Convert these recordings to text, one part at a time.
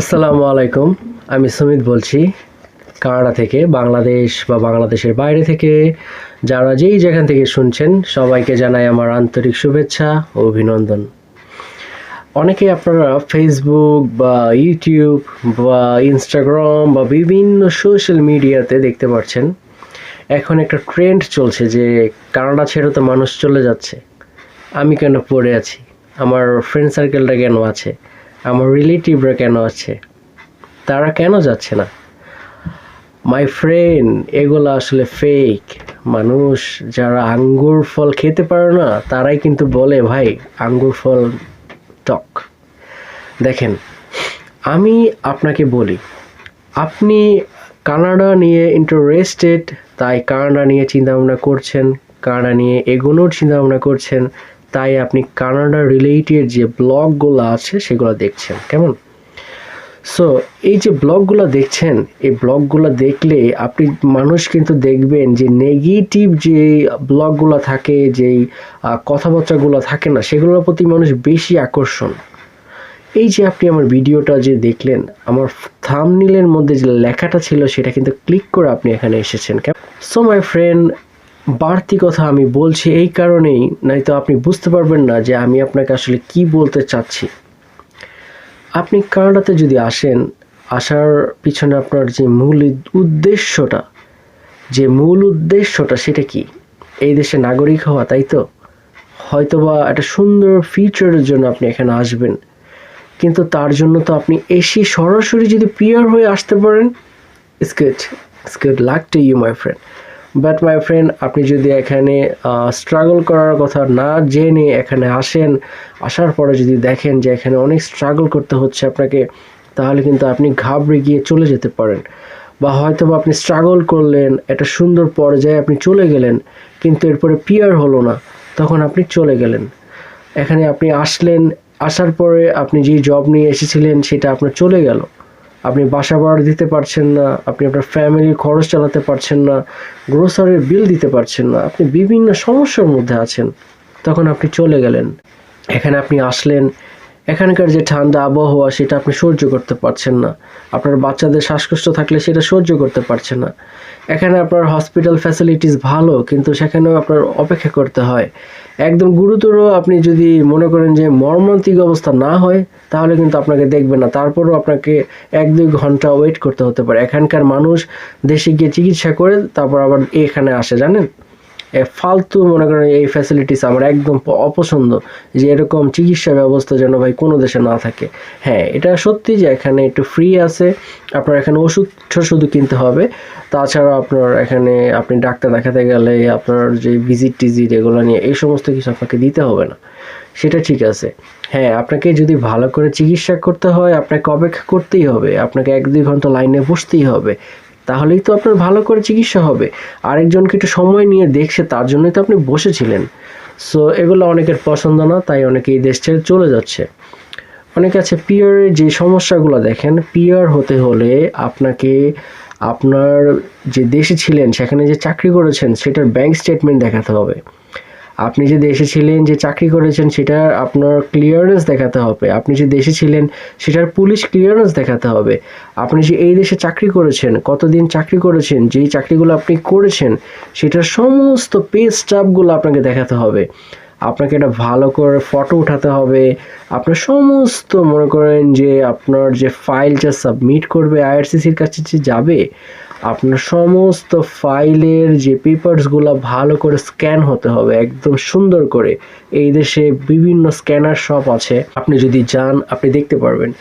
আসসালামু আলাইকুম, আমি সুমিত বলছি। কানাডা থেকে, বাংলাদেশ বা বাংলাদেশের বাইরে থেকে যারা যেই যেখান থেকে শুনছেন, সবাইকে জানাই আমার আন্তরিক শুভেচ্ছা ও অভিনন্দন। অনেকে আপনারা ফেসবুক বা ইউটিউব বা ইনস্টাগ্রাম বা বিভিন্ন সোশ্যাল মিডিয়াতে দেখতে পাচ্ছেন, এখন একটা ট্রেন্ড চলছে যে কানাডা ছেড়ে তো মানুষ চলে যাচ্ছে। আমি কেন পড়ে আছি? আমার ফ্রেন্ড সার্কেলটা কেন আছে? আমার রিলেটিভরা কেন আছে? তারা কেন যাচ্ছে না? মাই ফ্রেন্ড এগুলো আসলে ফেক মানুষ যারা আঙ্গুর ফল খেতে পারে না, তারাই কিন্তু বলে, ভাই, আঙ্গুর ফল টক। দেখেন, আমি আপনাকে বলি, আপনি কানাডা নিয়ে ইন্টারেস্টেড তাই কানাডা নিয়ে চিন্তাভাবনা করছেন, কানাডা নিয়ে এগোনোর চিন্তাভাবনা করছেন তাই আপনি কানাডা রিলেটেড যে ব্লগগুলো আছে সেগুলো দেখছেন, কেমন? সো এই যে ব্লগগুলো দেখছেন, এই ব্লগগুলো দেখলে আপনি মানুষ কিন্তু দেখবেন যে নেগেটিভ যে ব্লগগুলো থাকে, যেই কথাবার্তাগুলো থাকে না, সেগুলোর প্রতি মানুষ বেশি আকর্ষণ। এই যে আপনি আমার ভিডিওটা যে দেখলেন, আমার থামনিলের মধ্যে যে লেখাটা ছিল সেটা কিন্তু ক্লিক করে আপনি এখানে এসেছেন সো মাই ফ্রেন্ড বাড়তি কথা আমি বলছি এই কারণেই, নয়তো আপনি বুঝতে পারবেন না যে আমি আপনাকে আসলে কি বলতে চাচ্ছি। আপনি কানাডাতে যদি আসেন, আসার পিছনে আপনার যে মূল উদ্দেশ্যটা, যে মূল উদ্দেশ্যটা সেটা কি? এই দেশে নাগরিক হওয়া, তাই তো? হয়তোবা একটা সুন্দর ফিউচারের জন্য আপনি এখানে আসবেন। কিন্তু তার জন্য তো আপনি এসে সরাসরি যদি পিয়ার হয়ে আসতে পারেন it's good it's good luck to you my friend but my friend আপনি যদি এখানে স্ট্রাগল করার কথা না জেনে এখানে আসেন, আসার পরে যদি দেখেন যে এখানে অনেক স্ট্রাগল করতে হচ্ছে আপনাকে, তাহলে কিন্তু আপনি ঘাবড়ে গিয়ে চলে যেতে পারেন। বা হয়তো বা আপনি স্ট্রাগল করলেন, একটা সুন্দর পর্যায়ে আপনি চলে গেলেন, কিন্তু এরপরে পিয়ার হলো না, তখন আপনি চলে গেলেন। এখানে আপনি আসলেন, আসার পরে আপনি যে জব নিয়ে এসেছিলেন, সেটা আপনার চলে গেল। আপনি বাসা ভাড়া দিতে পারছেন না, আপনি আপনার ফ্যামিলির খরচ চালাতে পারছেন না গ্রোসারির বিল দিতে পারছেন না, আপনি বিভিন্ন সমস্যার মধ্যে আছেন। তখন আপনি চলে গেলেন। এখানে আপনি আসলেন। এখানকার যে ঠান্ডা আবহাওয়া, সেটা আপনি সহ্য করতে পারছেন না। আপনার বাচ্চাদের শ্বাসকষ্ট থাকলে সেটা সহ্য করতে পারছেন না। এখানে আপনার হসপিটাল ফ্যাসিলিটিস ভালো, কিন্তু সেখানেও আপনার অপেক্ষা করতে হয়। একদম গুরুতর আপনি যদি মনে করেন যে মর্মান্তিক অবস্থা না হয়, তাহলে কিন্তু আপনাকে দেখবে না। তারপরও আপনাকে এক দুই ঘণ্টা ওয়েট করতে হতে পারে। এখানকার মানুষ দেশে গিয়ে চিকিৎসা করে, তারপর আবার এখানে আসে, জানেন? ফালতু মনে করেন এই ফ্যাসিলিটিস আমার একদম অপছন্দ যে এরকম চিকিৎসা ব্যবস্থা যেন ভাই কোনো দেশে না থাকে। হ্যাঁ এটা সত্যি যে এখানে একটু ফ্রি আছে, আপনার এখানে ওষুধ শুধু কিনতে হবে। তাছাড়া আপনার এখানে আপনি ডাক্তার দেখাতে গেলে আপনার যে ভিজিট টিজিট এগুলো নিয়ে এই সমস্ত কিছু আপনাকে দিতে হবে না। সেটা ঠিক আছে। হ্যাঁ আপনাকে যদি ভালো করে চিকিৎসা করতে হয়, আপনাকে অপেক্ষা করতেই হবে। আপনাকে এক দুই ঘণ্টা লাইনে বসতেই হবে। তাহলেই তো আপনার ভালো করে চিকিৎসা হবে। আরেকজনকে একটু সময় নিয়ে দেখছে, তার জন্যই তো আপনি বসেছিলেন। সো এগুলো অনেকের পছন্দ না, তাই অনেকে এই দেশ ছেড়ে চলে যাচ্ছে। অনেকে আছে পিয়ারের যে সমস্যাগুলো দেখেন, পিয়ার হতে হলে আপনাকে আপনার যে দেশে ছিলেন, সেখানে যে চাকরি করেছেন, সেটার ব্যাংক স্টেটমেন্ট দেখাতে হবে। আপনি যে দেশে ছিলেন, যে চাকরি করেছেন সেটার আপনার ক্লিয়ারেন্স দেখাতে হবে। আপনি যে দেশে ছিলেন, সেটার পুলিশ ক্লিয়ারেন্স দেখাতে হবে। আপনি যে এই দেশে চাকরি করেছেন, কতদিন চাকরি করেছেন, যেই চাকরিগুলো আপনি করেছেন, সেটার সমস্ত পে স্টাফগুলো আপনাকে দেখাতে হবে। আপনাকে এটা ভালো করে ফটো উঠাতে হবে। আপনার সমস্ত, মনে করেন যে আপনার যে ফাইলটা সাবমিট করবে আইআরসিসির কাছে যে যাবে আপনার সমস্ত ফাইলের যে পেপারসগুলো ভালো করে স্ক্যান হতে হবে, একদম সুন্দর করে। এই দেশে বিভিন্ন স্ক্যানার শপ আছে। আপনি যদি যান, আপনি দেখতে পারবেন।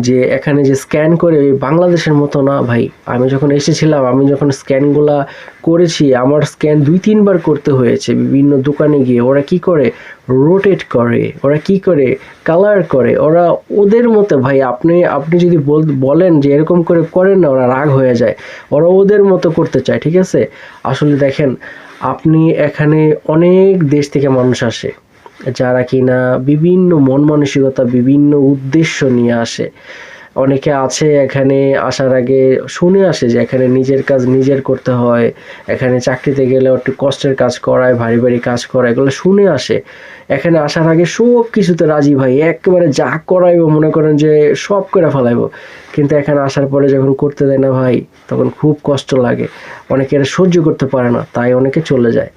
যে এখানে যে স্ক্যান করে বাংলাদেশের মতো না ভাই। আমি যখন এসেছিলাম, আমি যখন স্ক্যানগুলা করেছি, আমার স্ক্যান দুই, তিনবার করতে হয়েছে। বিভিন্ন দোকানে গিয়ে ওরা কি করে? রোটেট করে, ওরা কি করে? কালার করে। ওরা ওদের মতো ভাই, আপনি আপনি যদি বল- বলেন যে এরকম করে করেন না, ওরা রাগ হয়ে যায়। ওরা ওদের মতো করতে চায়, ঠিক আছে? আসলে দেখেন, আপনি এখানে অনেক দেশ থেকে মানুষ আসে। যারা কিনা বিভিন্ন মন মানসিকতা, বিভিন্ন উদ্দেশ্য নিয়ে আসে। অনেকে আছে এখানে আসার আগে শুনে আসে যে এখানে নিজের কাজ নিজের করতে হয়, এখানে চাকরিতে গেলে একটু কষ্টের কাজ করায়, ভারী ভারী কাজ করায়, এগুলো শুনে আসে। এখানে আসার আগে সব কিছুতে রাজি ভাই, একেবারে যা করাইবো মনে করেন যে সব করে ফেলাইবো। কিন্তু এখানে আসার পরে যখন করতে দেয় না ভাই, তখন খুব কষ্ট লাগে। অনেকে সহ্য করতে পারে না, তাই অনেকে চলে যায়।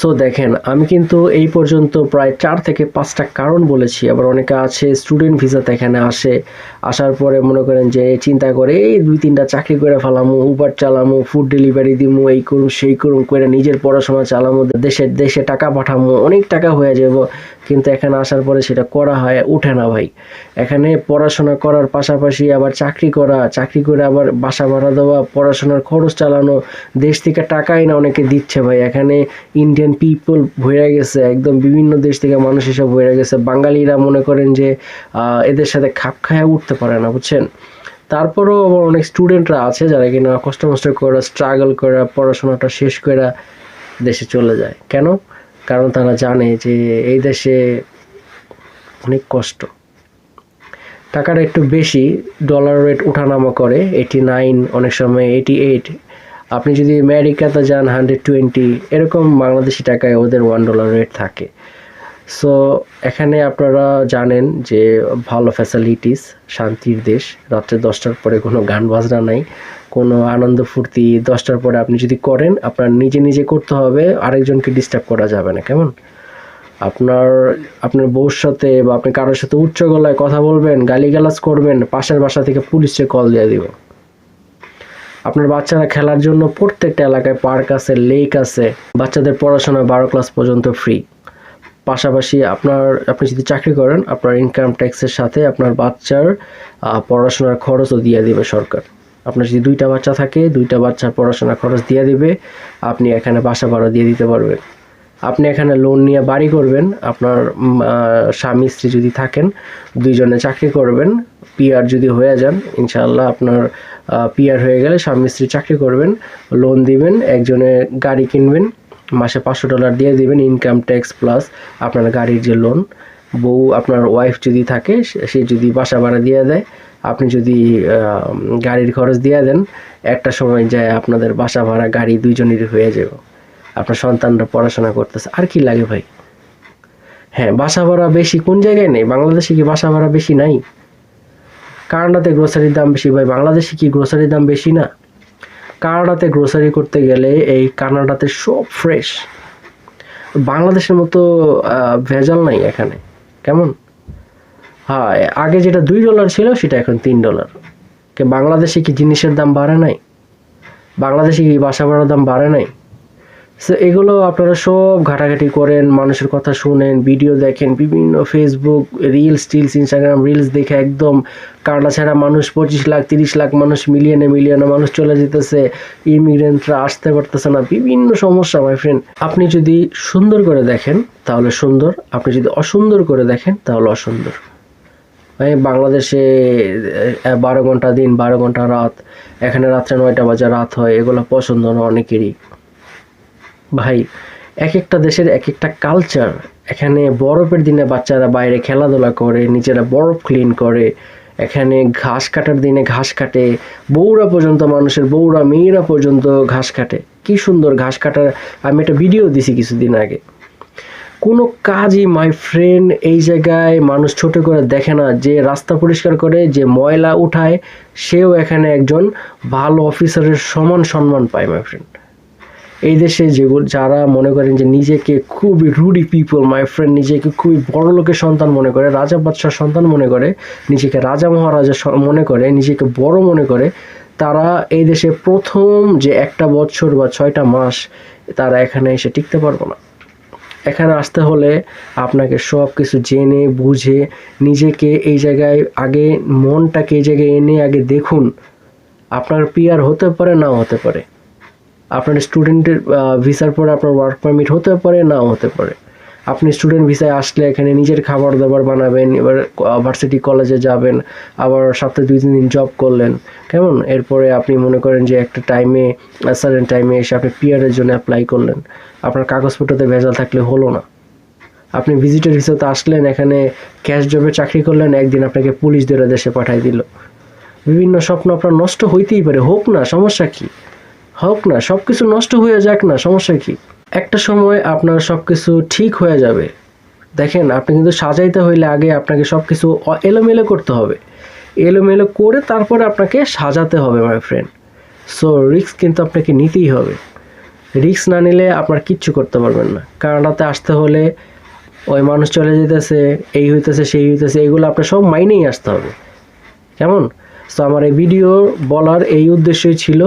সো দেখেন, আমি কিন্তু এই পর্যন্ত প্রায় চার থেকে পাঁচটা কারণ বলেছি। আবার অনেকে আছে স্টুডেন্ট ভিসাতে এখানে আসে, আসার পরে মনে করেন যে চিন্তা করে, এই দুই তিনটা চাকরি করে ফেলামো উবার চালামো ফুড ডেলিভারি দিমু, এই করুম, সেই করুম, করে নিজের পড়াশোনা চালামো দেশের দেশে টাকা পাঠামো, অনেক টাকা হয়ে যাব। কিন্তু এখানে আসার পরে সেটা করা হয় উঠে না ভাই। এখানে পড়াশোনা করার পাশাপাশি আবার চাকরি করা, চাকরি করে আবার বাসা ভাড়া দেওয়া, পড়াশোনার খরচ চালানো, দেশ থেকে টাকাই না অনেকে দিচ্ছে ভাই। এখানে ইন্ডিয়ান পিপল ভরে গেছে, একদম বিভিন্ন দেশ থেকে মানুষ এসব ভরে গেছে। বাঙালিরা মনে করেন যে এদের সাথে খাপ খায়া উঠতে পারে না, বুঝছেন? তারপরেও আবার অনেক স্টুডেন্টরা আছে যারা কিনা কষ্ট মষ্ট করে স্ট্রাগল করে, পড়াশোনাটা শেষ করে দেশে চলে যায়। কেন? কারণ তারা জানে যে, এই দেশে অনেক কষ্ট। টাকাটা একটু বেশি ডলার রেট ওঠানামা করে এইটি নাইন অনেক সময় এইটি এইট আপনি যদি আমেরিকাতে যান হান্ড্রেড টোয়েন্টি এরকম বাংলাদেশি টাকায় ওদের ওয়ান ডলার রেট থাকে। সো এখানে আপনারা জানেন যে ভালো ফ্যাসিলিটিস শান্তির দেশ। রাত্রে দশটার পরে কোনো গান বাজনা নাই, কোনো আনন্দ ফুর্তি। দশটার পরে আপনি যদি করেন, আপনার নিজে নিজে করতে হবে, আরেকজনকে ডিস্টার্ব করা যাবে না, কেমন? আপনার আপনার বউর সাথে বা আপনি কারোর সাথে উচ্চ গলায় কথা বলবেন, গালিগালাজ করবেন, পাশের বাসা থেকে পুলিশে কল দিয়ে দিব আপনার বাচ্চারা খেলার জন্য প্রত্যেকটা এলাকায় পার্ক আছে, লেক আছে। বাচ্চাদের পড়াশোনা বারো ক্লাস পর্যন্ত ফ্রি পাশাপাশি আপনার, আপনি যদি চাকরি করেন, আপনার ইনকাম ট্যাক্সের সাথে আপনার বাচ্চার পড়াশোনার খরচও দিয়ে দিবে সরকার। আপনার যদি দুইটা বাচ্চা থাকে, দুইটা বাচ্চার পড়াশোনার খরচ দিয়ে দিবে, আপনি এখানে বাসা ভাড়া দিয়ে দিতে পারবেন। আপনি এখানে লোন নিয়ে বাড়ি করবেন, আপনার স্বামী, স্ত্রী যদি থাকেন, দুইজনে চাকরি করবেন পিআর যদি হয়ে যান, ইনশাআল্লাহ আপনার পিআর হয়ে গেলে স্বামী স্ত্রী চাকরি করবেন লোন দিবেন, একজনে গাড়ি কিনবেন, মাসে পাঁচশো ডলার দিয়ে দিবেন ইনকাম ট্যাক্স প্লাস আপনার গাড়ির যে লোন বউ আপনার ওয়াইফ যদি থাকে, সে যদি বাসা ভাড়া দিয়ে দেয়, আপনি যদি গাড়ির খরচ দিয়ে দেন, একটা সময় যায় আপনাদের বাসা ভাড়া, গাড়ি দুইজনেরই হয়ে যাবে। আপনার সন্তানরা পড়াশোনা করতেছে, আর কি লাগে ভাই? হ্যাঁ বাসা ভাড়া বেশি কোন জায়গায় নেই? বাংলাদেশে কি বাসা ভাড়া বেশি নাই? কানাডাতে গ্রোসারির দাম বেশি? ভাই, বাংলাদেশে কি গ্রোসারির দাম বেশি না? কানাডাতে গ্রোসারি করতে গেলে এই কানাডাতে সব ফ্রেশ বাংলাদেশের মতো ভেজাল নাই এখানে। কেমন? হ্যাঁ আগে যেটা দুই ডলার ছিল, সেটা এখন তিন ডলার বাংলাদেশে কি জিনিসের দাম বাড়ে নাই? বাংলাদেশে কি বাসা ভাড়ার দাম বাড়ে নাই? এগুলো আপনারা সব ঘাটাঘাটি করেন, মানুষের কথা শুনেন ভিডিও দেখেন, বিভিন্ন ফেসবুক রিলস টিলস ইনস্টাগ্রাম রিলস দেখে একদম কানাডা ছাড়া মানুষ পঁচিশ লাখ, তিরিশ লাখ মানুষ মিলিয়নে মিলিয়নে মানুষ চলে যেতেছে ইমিগ্রেন্টরা আসতে পারতেছে না, বিভিন্ন সমস্যা মাই ফ্রেন্ড আপনি যদি সুন্দর করে দেখেন, তাহলে সুন্দর, আপনি যদি অসুন্দর করে দেখেন, তাহলে অসুন্দর। বাংলাদেশে বারো ঘণ্টা দিন, বারো ঘণ্টা রাত, এখানে রাত্রে নয়টা বাজে রাত হয়, এগুলো পছন্দ না অনেকেরই। ভাই এক একটা দেশের এক একটা কালচার এখানে বরফের দিনে বাচ্চারা বাইরে খেলাধুলা করে, নিজেরা বরফ ক্লিন করে, এখানে ঘাস কাটার দিনে ঘাস কাটে, বউরা পর্যন্ত মানুষের বউরা মেয়েরা পর্যন্ত ঘাস কাটে। কি সুন্দর ঘাস কাটার, আমি একটা ভিডিও দিছি কিছুদিন আগে। কোনো কাজই মাই ফ্রেন্ড এই জায়গায় মানুষ ছোট করে দেখে না, যে রাস্তা পরিষ্কার করে, যে ময়লা উঠায়, সেও এখানে একজন ভালো অফিসারের সমান সম্মান পায় মাই ফ্রেন্ড এই দেশে যেগুলো যারা মনে করেন যে নিজেকে খুবই রুডি পিপল মাই ফ্রেন্ড নিজেকে খুবই বড় লোকের সন্তান মনে করে, রাজা বাদশার সন্তান মনে করে, নিজেকে রাজা মহারাজা মনে করে, নিজেকে বড় মনে করে, তারা এই দেশে প্রথম যে একটা বছর বা ছয়টা মাস তারা এখানে এসে টিকতে পারব না। এখানে আসতে হলে আপনাকে সব কিছু জেনে, বুঝে, নিজেকে এই জায়গায় আগে মনটাকে এই জায়গায় এনে আগে দেখুন, আপনার পিয়ার হতে পারে, নাও হতে পারে। আপনার স্টুডেন্টের ভিসার পরে আপনার ওয়ার্ক পারমিট হতে পারে, নাও হতে পারে। আপনি স্টুডেন্ট ভিসায় আসলে এখানে নিজের খাবার দাবার বানাবেন, এবার ভার্সিটি কলেজে যাবেন, আবার সপ্তাহে দুই, তিন দিন জব করলেন। কেমন? এরপরে আপনি মনে করেন যে একটা টাইমে সার্টেন টাইমে এসে আপনি পিয়ারের জন্য অ্যাপ্লাই করলেন। আপনার কাগজপত্রতে ভেজাল থাকলে হলো না। আপনি ভিজিটর হিসেবে আসলেন, এখানে ক্যাশ জবে চাকরি করলেন, একদিন আপনাকে পুলিশ ধরে দেশে পাঠাই দিল। বিভিন্ন স্বপ্ন আপনার নষ্ট হইতেই পারে, হোক না, সমস্যা কি? হোক না সব কিছু নষ্ট হয়ে যাক না, সমস্যা কি? একটা সময় আপনার সব কিছু ঠিক হয়ে যাবে। দেখেন, আপনি কিন্তু সাজাইতে হইলে আগে আপনাকে সব কিছু এলোমেলো করতে হবে। এলোমেলো করে তারপরে আপনাকে সাজাতে হবে মাই ফ্রেন্ড সো রিস্ক কিন্তু আপনাকে নিতেই হবে। রিস্ক না নিলে আপনার কিচ্ছু করতে পারবেন না। কানাডাতে আসতে হলে ওই মানুষ চলে যেতেছে, এই হইতেছে, সেই হইতেছে, এগুলো আপনার সব মাইনেই আসতে হবে। কেমন? তো আমার এই ভিডিও বলার এই উদ্দেশ্যই ছিল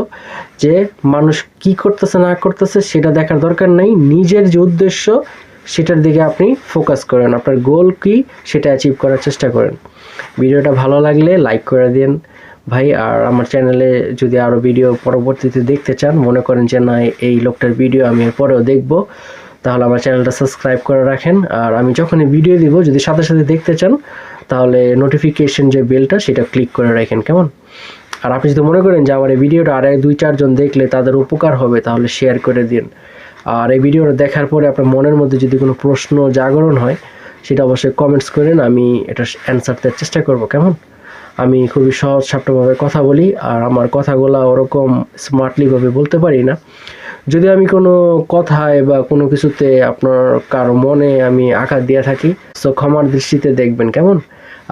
যে মানুষ কি করতেছে, না করতেছে, সেটা দেখার দরকার নেই। নিজের যে উদ্দেশ্য, সেটার দিকে আপনি ফোকাস করেন। আপনার গোল কি, সেটা অ্যাচিভ করার চেষ্টা করেন। ভিডিওটা ভালো লাগলে লাইক করে দিন ভাই। আর আমার চ্যানেলে যদি আরও ভিডিও পরবর্তীতে দেখতে চান, মনে করেন যে, না, এই লোকটার ভিডিও আমি পরেও দেখব, তাহলে আমার চ্যানেলটা সাবস্ক্রাইব করে রাখেন। আর আমি যখনই ভিডিও দিব, যদি সাথে সাথে দেখতে চান তাহলে নোটিফিকেশন যে বেলটা সেটা ক্লিক করে রাখেন কেমন? আর আপনি যদি মনে করেন যে আমার এই ভিডিওটা আর এক দুই চারজন দেখলে তাদের উপকার হবে, তাহলে শেয়ার করে দিন। আর এই ভিডিওটা দেখার পরে আপনার মনের মধ্যে যদি কোনো প্রশ্ন, জাগরণ হয়, সেটা অবশ্যই কমেন্টস করেন, আমি এটা অ্যান্সার দেওয়ার চেষ্টা করব, কেমন? আমি খুবই সহজ সাপ্টভাবে কথা বলি, আর আমার কথাগুলো ওরকম স্মার্টলিভাবে বলতে পারি না। যদি আমি কোনো কথায় বা কোনো কিছুতে আপনার কারও মনে আমি আঘাত দিয়ে থাকি সো ক্ষমার দৃষ্টিতে দেখবেন, কেমন?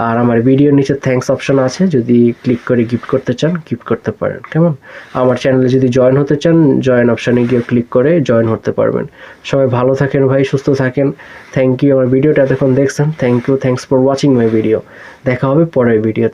আর আমার ভিডিওর নিচে থ্যাংকস অপশন আছে, যদি ক্লিক করে গিফট করতে চান গিফট করতে পারেন, কেমন? আমার চ্যানেলে যদি জয়েন হতে চান জয়েন অপশানে গিয়ে ক্লিক করে জয়েন হতে পারবেন। সবাই ভালো থাকেন ভাই, সুস্থ থাকেন। থ্যাংক ইউ আমার ভিডিওটা এতক্ষণ দেখছেন। Thank you thanks for watching my video দেখা হবে পরের ভিডিওতে